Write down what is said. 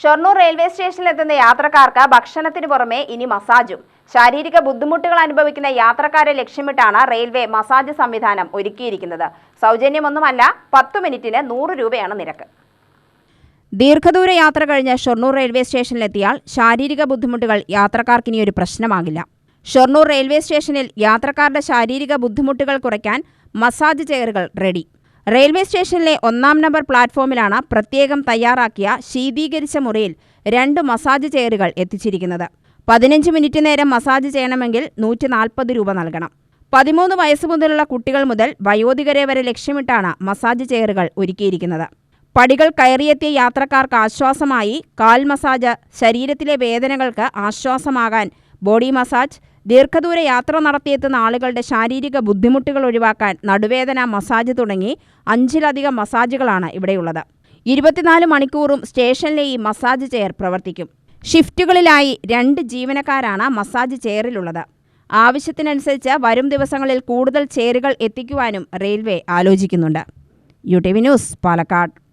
Shoranur railway സ്റ്റേഷനിലെത്തുന്ന യാത്രക്കാർക്ക് ഭക്ഷണത്തിന് പുറമെ ഇനി മസാജും. ശാരീരിക ബുദ്ധിമുട്ടുകൾ അനുഭവിക്കുന്ന യാത്രക്കാരെ ലക്ഷ്യമിട്ടാണ് റെയിൽവേ മസാജ് സംവിധാനം ഒരുക്കിയിരിക്കുന്നത്. സൗജന്യമൊന്നുമല്ല പത്ത് മിനിറ്റിന് നൂറ് രൂപയാണ് നിരക്ക്. ദീർഘദൂര യാത്ര കഴിഞ്ഞ ഷൊർണൂർ റെയിൽവേ സ്റ്റേഷനിലെത്തിയാൽ ശാരീരിക ബുദ്ധിമുട്ടുകൾ യാത്രക്കാർക്കിനി ഒരു പ്രശ്നമാകില്ല. ഷൊർണൂർ റെയിൽവേ സ്റ്റേഷനിൽ യാത്രക്കാരുടെ ശാരീരിക ബുദ്ധിമുട്ടുകൾ കുറയ്ക്കാൻ മസാജ് ചെയറുകൾ റെഡി. റെയിൽവേ സ്റ്റേഷനിലെ ഒന്നാം നമ്പർ പ്ലാറ്റ്ഫോമിലാണ് പ്രത്യേകം തയ്യാറാക്കിയ ശീതീകരിച്ച മുറിയിൽ രണ്ട് മസാജ് ചെയറുകൾ എത്തിച്ചിരിക്കുന്നത്. പതിനഞ്ച് മിനിറ്റ് നേരം മസാജ് ചെയ്യണമെങ്കിൽ നൂറ്റി നാൽപ്പത് രൂപ നൽകണം. പതിമൂന്ന് വയസ്സ് മുതലുള്ള കുട്ടികൾ മുതൽ വയോധികരെ വരെ ലക്ഷ്യമിട്ടാണ് മസാജ് ചെയറുകൾ ഒരുക്കിയിരിക്കുന്നത്. പടികൾ കയറിയെത്തിയ യാത്രക്കാർക്ക് ആശ്വാസമായി കാൽ മസാജ് ശരീരത്തിലെ വേദനകൾക്ക് ആശ്വാസമാകാൻ ബോഡി മസാജ് ദീർഘദൂര യാത്ര നടത്തിയെത്തുന്ന ആളുകളുടെ ശാരീരിക ബുദ്ധിമുട്ടുകൾ ഒഴിവാക്കാൻ നടുവേദന മസാജ് തുടങ്ങി അഞ്ചിലധികം മസാജുകളാണ് ഇവിടെയുള്ളത്. ഇരുപത്തിനാല് മണിക്കൂറും സ്റ്റേഷനിലെ ഈ മസാജ് ചെയർ പ്രവർത്തിക്കും. ഷിഫ്റ്റുകളിലായി രണ്ട് ജീവനക്കാരാണ് മസാജ് ചെയറിലുള്ളത്. ആവശ്യത്തിനനുസരിച്ച് വരും ദിവസങ്ങളിൽ കൂടുതൽ ചെയറുകൾ എത്തിക്കുവാനും റെയിൽവേ ആലോചിക്കുന്നുണ്ട്. U T V news Palakkad.